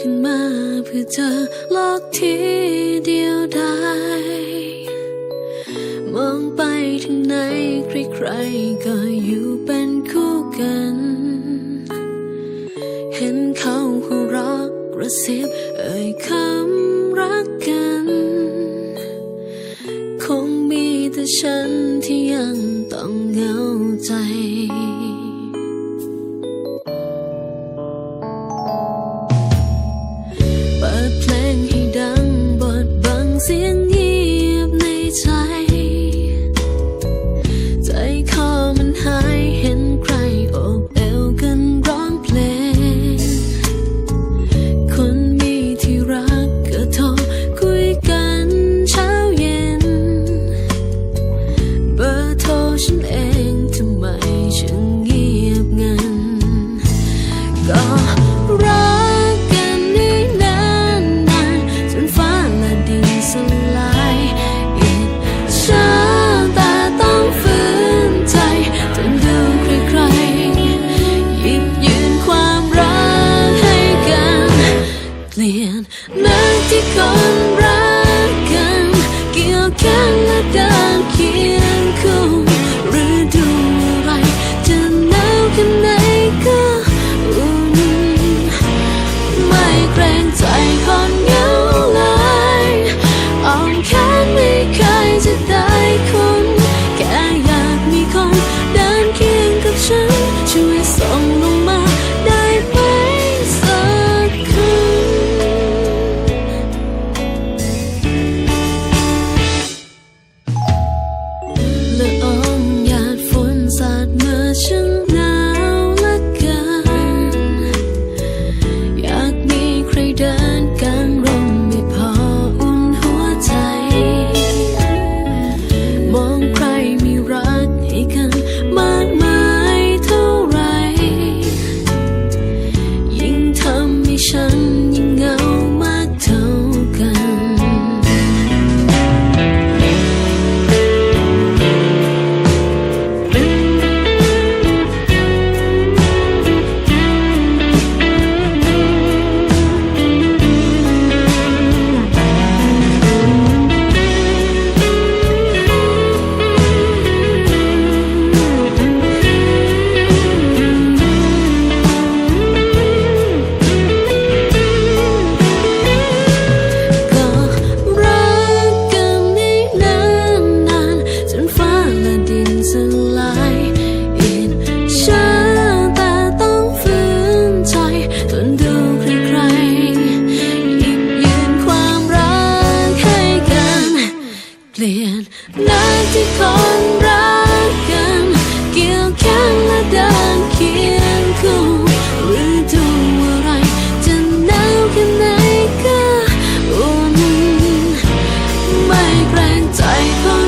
ขึ้นมาเพื่อเจอโลกที่เดียวดายมองไปถึงไหนใครๆก็อยู่เป็นคู่กัน เห็นเขาหัวรักกระซิบเอ่ยคำรักกัน คงมีแต่ฉันที่ยังต้องเหงาใจ 更 เปลี่ยนนั่นที่คนรักกัน เกี่ยวแขนและเดินเคียงคู่หรือดูอะไรจะหนาวแค่ไหนก็อุ่นไม่แกรงใจคน